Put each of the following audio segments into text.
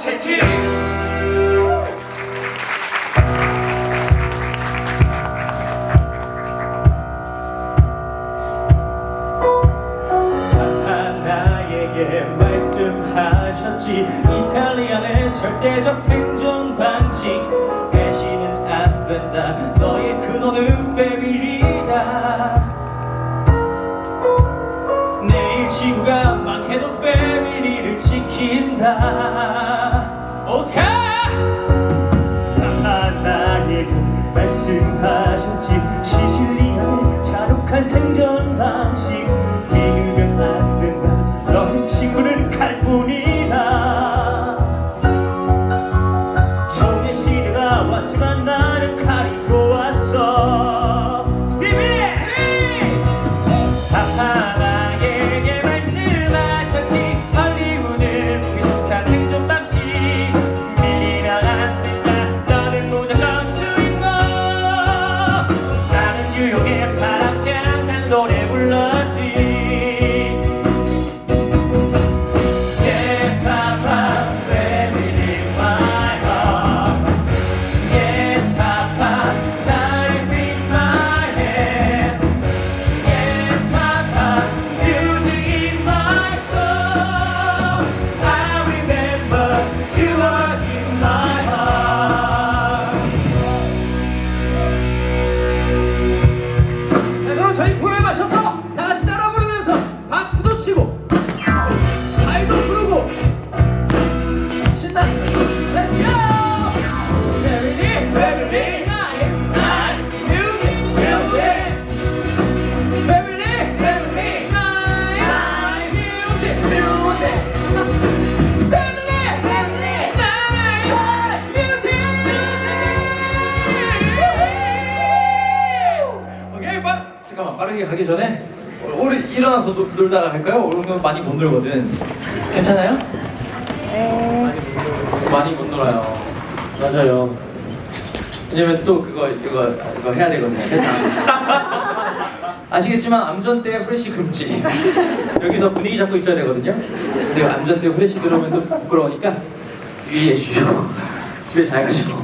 채팅! 나에게 말씀하셨지. 이탈리안의 절대적 생존 방식. 배신은 안 된다. 너의 근원은 패밀리다. 내일 지구가 망해도 패밀리를 지킨다. 오스카 나에게 말씀하셨지. 시실리아의 잔혹한 생존 방식 빠르게 가기 전에 우리 일어나서 놀, 놀다가 갈까요? 오늘 많이 못 놀거든. 괜찮아요? 많이 못 놀아요. 맞아요. 왜냐면 또 그거 이거 이거 해야 되거든요. 회사. 아시겠지만 암전 때 후레쉬 금지. 여기서 분위기 잡고 있어야 되거든요. 근데 암전 때 후레쉬 들어오면 또 부끄러우니까 유의해 주시고 집에 잘 가시고.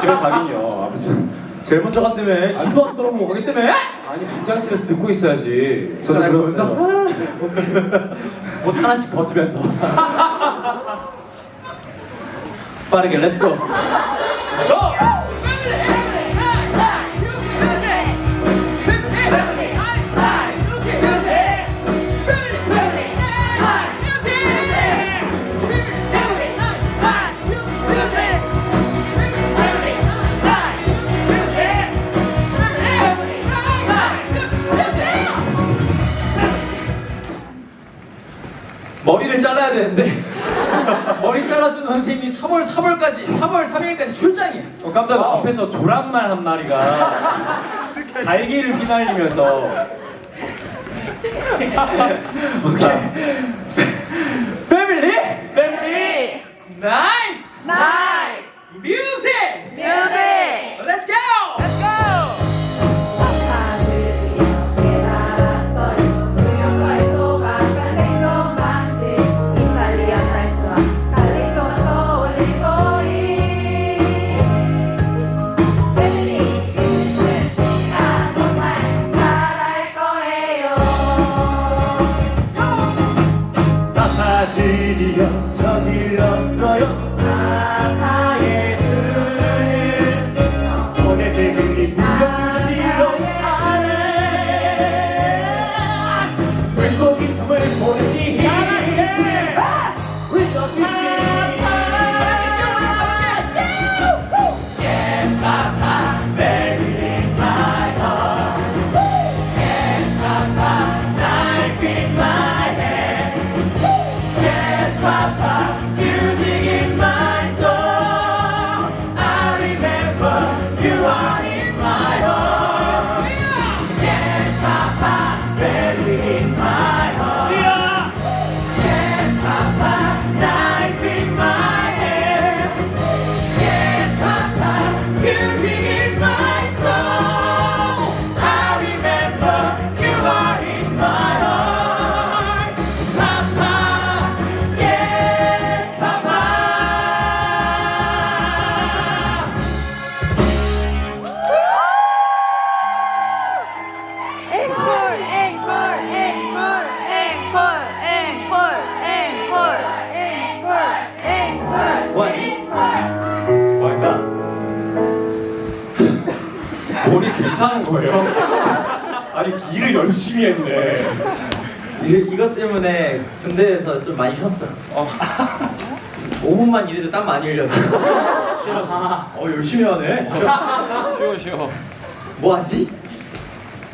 집에 가긴요. 아, 무슨 제일 먼저 간다며. 지도 안 들어보고 가기 때문에. 아니 분장실에서 듣고 있어야지. 저도 날 들었어요. 보면서 옷 하나씩 벗으면서. 빠르게 렛츠고. 머 잘라야 되는데 머리 잘라주는 선생님이 3월 3월까지 3월 3일까지 출장이에요. 어, 깜짝 앞에서 조랑말 한 마리가 달기를 휘날리면서. 좋다. 패밀리 나인 night, 뮤 오늘 배 열심히 했네. 이, 이것 때문에 군대에서 좀 많이 쉬었어. 어. 5분만 일해도 땀 많이 흘렸어. 어 열심히 하네. 쉬워 쉬워 뭐 하지?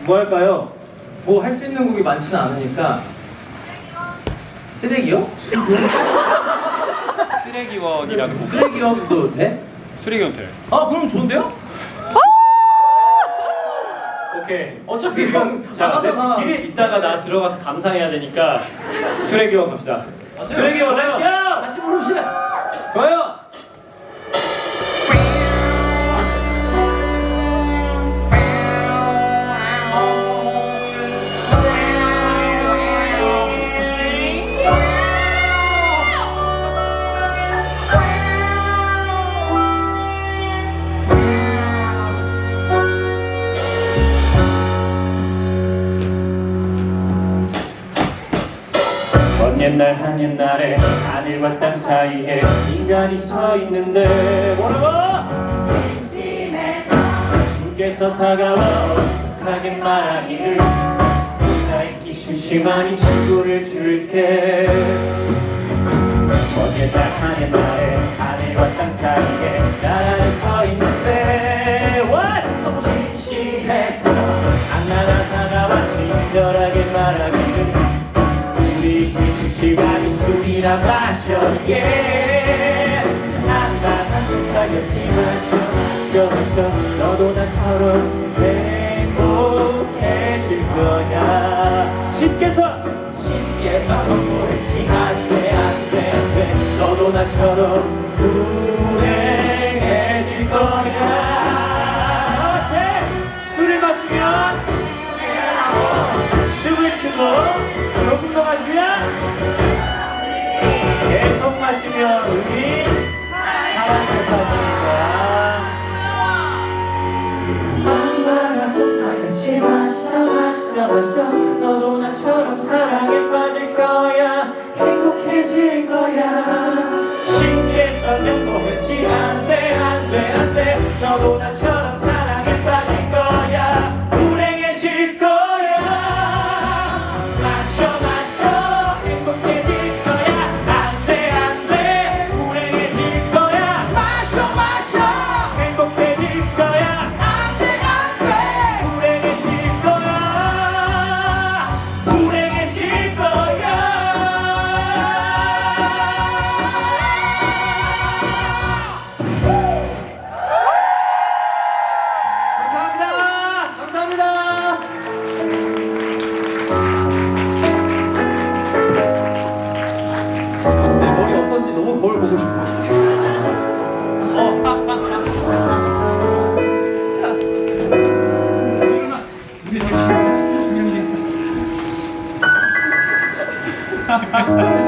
뭐 할까요? 뭐 할 수 있는 곡이 많지는 않으니까 쓰레기요? 쓰레기원이라는 곡 쓰레기요도 돼? 쓰레기원 돼 아 그럼 좋은데요? 오케이. 어차피 형 자, 내 나가잖아. 길에 있다가 나 들어가서 감상해야 되니까 쓰레기원 갑시다. 쓰레기원. 렛츠고! 같이 부릅시다. 좋아요. 옛날에 하늘과 땅 사이에 인간이 서 있는데 뭐라고? 심심해서 주께서 다가와 익숙하게 말하기를 나 있기 심심하니 친구를 줄게 먼 옛날 한 옛날에 하늘과 땅 사이에 나란히 서 있는데 술이나 마셔 yeah 안나가 속삭였지만 껴서 너도 나처럼 행복해질 거야. 신께서 신께서 선물했지 안돼 안돼 안돼. 너도 나처럼 불행해질 거야. 어째 술을 마시면 춤을 추고 계속 마시면 Thank you.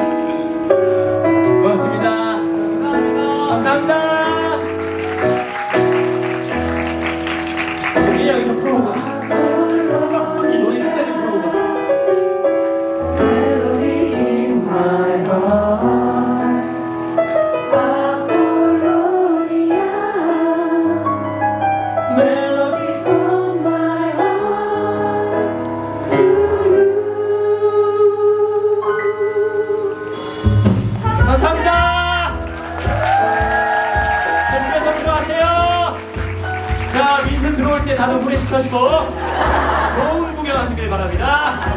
민수 들어올 때 다들 후레쉬 켜시고 좋은 구경하시길 바랍니다.